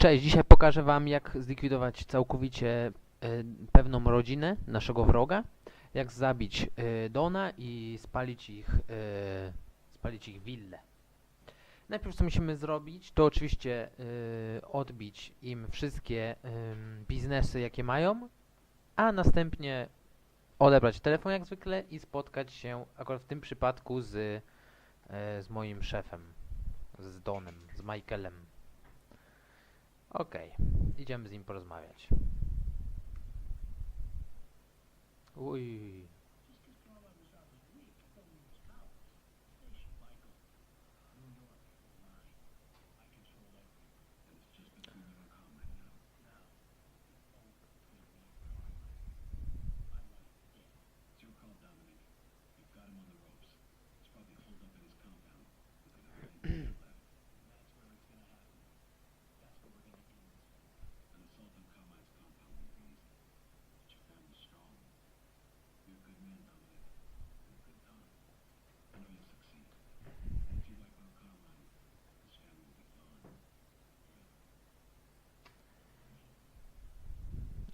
Cześć, dzisiaj pokażę Wam jak zlikwidować całkowicie e, pewną rodzinę naszego wroga, jak zabić e, Dona i spalić ich, e, spalić ich willę. Najpierw co musimy zrobić, to oczywiście e, odbić im wszystkie em, biznesy jakie mają, a następnie odebrać telefon jak zwykle i spotkać się akurat w tym przypadku z, e, z moim szefem, z Donem, z Michaelem. Okej, idziemy z nim porozmawiać. Uj.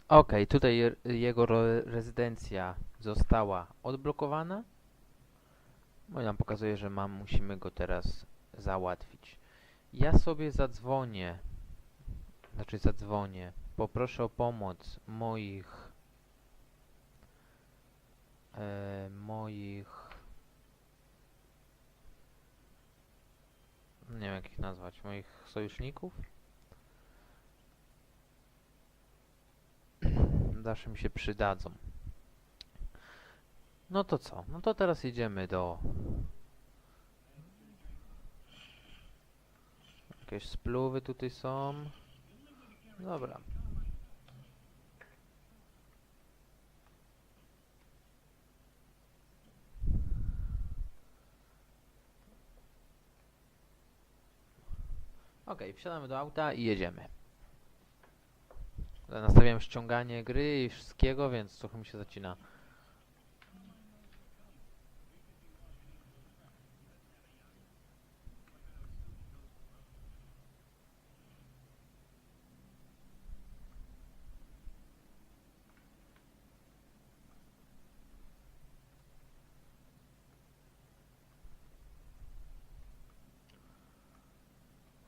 Okej, tutaj jego rezydencja została odblokowana. No i nam pokazuje, że mam, musimy go teraz załatwić. Ja sobie zadzwonię, znaczy zadzwonię, poproszę o pomoc moich e, moich nie wiem jak ich nazwać, moich sojuszników. Zawsze mi się przydadzą. No to co? No to teraz idziemy do... Jakieś spluwy tutaj są. Dobra. Okej, wsiadamy do auta i jedziemy. Nastawiam ściąganie gry i wszystkiego, więc trochę mi się zacina.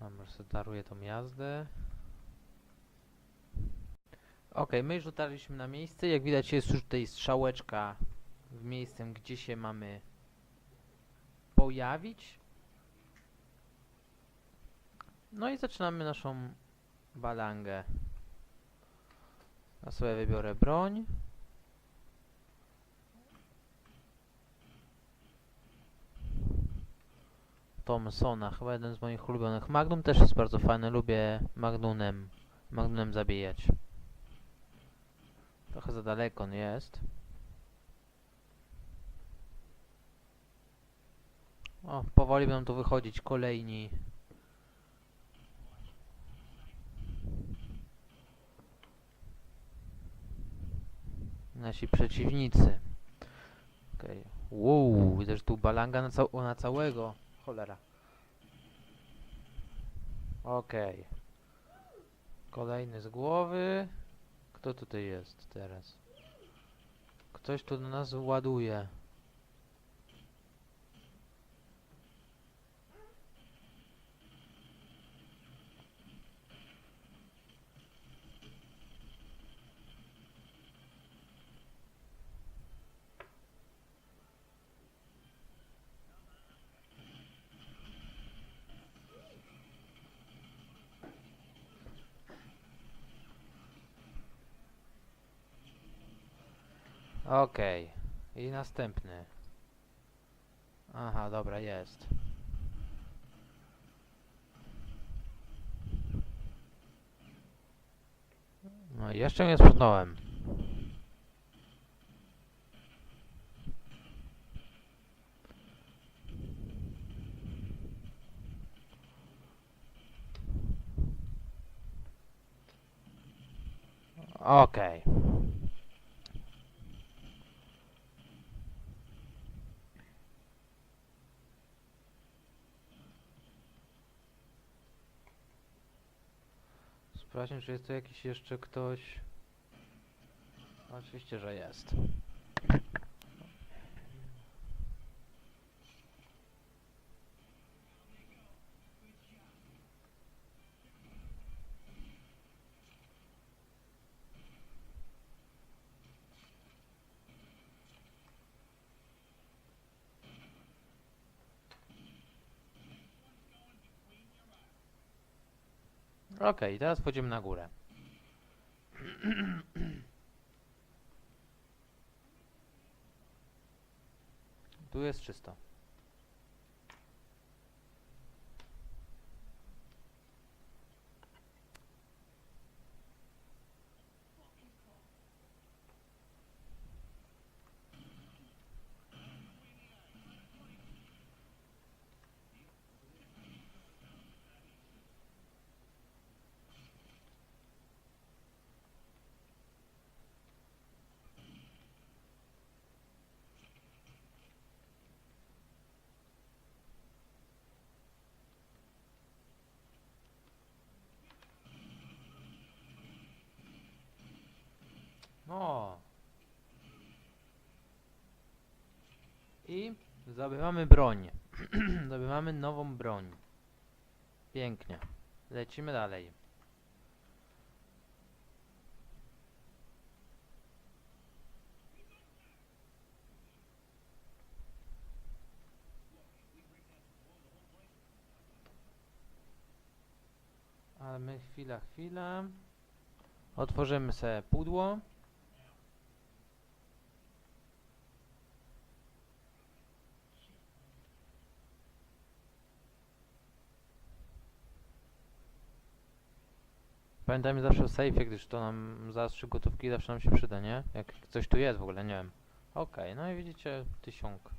Mam, że daruję tą jazdę. Ok, my już dotarliśmy na miejsce. Jak widać jest już tutaj strzałeczka w miejscem, gdzie się mamy pojawić. No i zaczynamy naszą balangę. Ja sobie wybiorę broń. Thompsona, chyba jeden z moich ulubionych. Magnum też jest bardzo fajny, lubię Magnunem, Magnunem zabijać. Trochę za daleko on jest. O, powoli będą tu wychodzić kolejni. Nasi przeciwnicy. Okej. Okay. Wow, widzę, że tu balanga na, cał na całego. Cholera. Okej. Kolejny z głowy. Kto tutaj jest teraz? Ktoś tu do nas ładuje. Okej. I następny. Aha, dobra, jest. No jeszcze nie sprzątnąłem. Okej. Sprawdźmy, czy jest tu jakiś jeszcze ktoś. Oczywiście, że jest. Okej, teraz wchodzimy na górę. Tu jest czysto. No. I zdobywamy broń. zdobywamy nową broń. Pięknie. Lecimy dalej. Ale my chwila, chwila. Otworzymy sobie pudło. Pamiętajmy zawsze o sejfie, gdyż to nam zastrzyk gotówki zawsze nam się przyda, nie? Jak coś tu jest w ogóle, nie wiem. Okej, no i widzicie, tysiąg.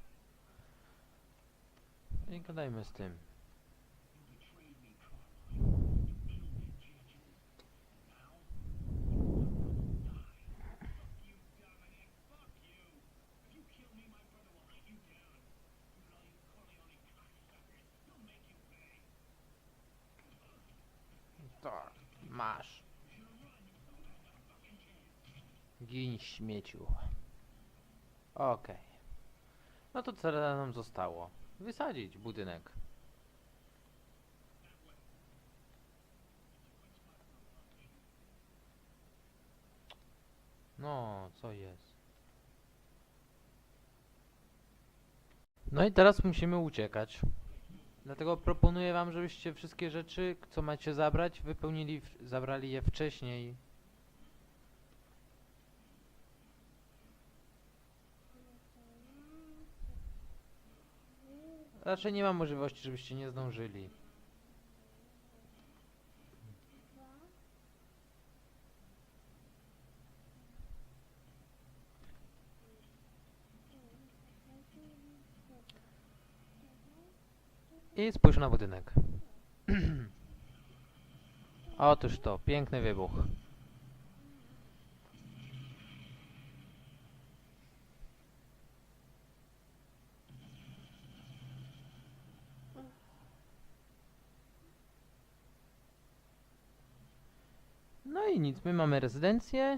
I gadajmy z tym. Tak, masz. Gin śmieciu. Okej. No to co nam zostało? Wysadzić budynek. No, co jest? No i teraz musimy uciekać. Dlatego proponuję wam, żebyście wszystkie rzeczy, co macie zabrać, wypełnili, zabrali je wcześniej. Raczej nie ma możliwości, żebyście nie zdążyli. I spójrz na budynek. Otóż to, piękny wybuch. No i nic, my mamy rezydencję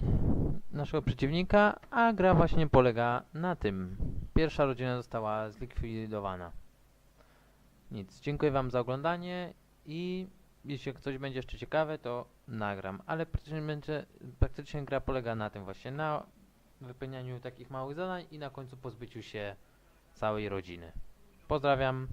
naszego przeciwnika, a gra właśnie polega na tym. Pierwsza rodzina została zlikwidowana. Nic, dziękuję wam za oglądanie i jeśli coś będzie jeszcze ciekawe, to nagram, ale praktycznie, będzie, praktycznie gra polega na tym właśnie, na wypełnianiu takich małych zadań i na końcu pozbyciu się całej rodziny. Pozdrawiam.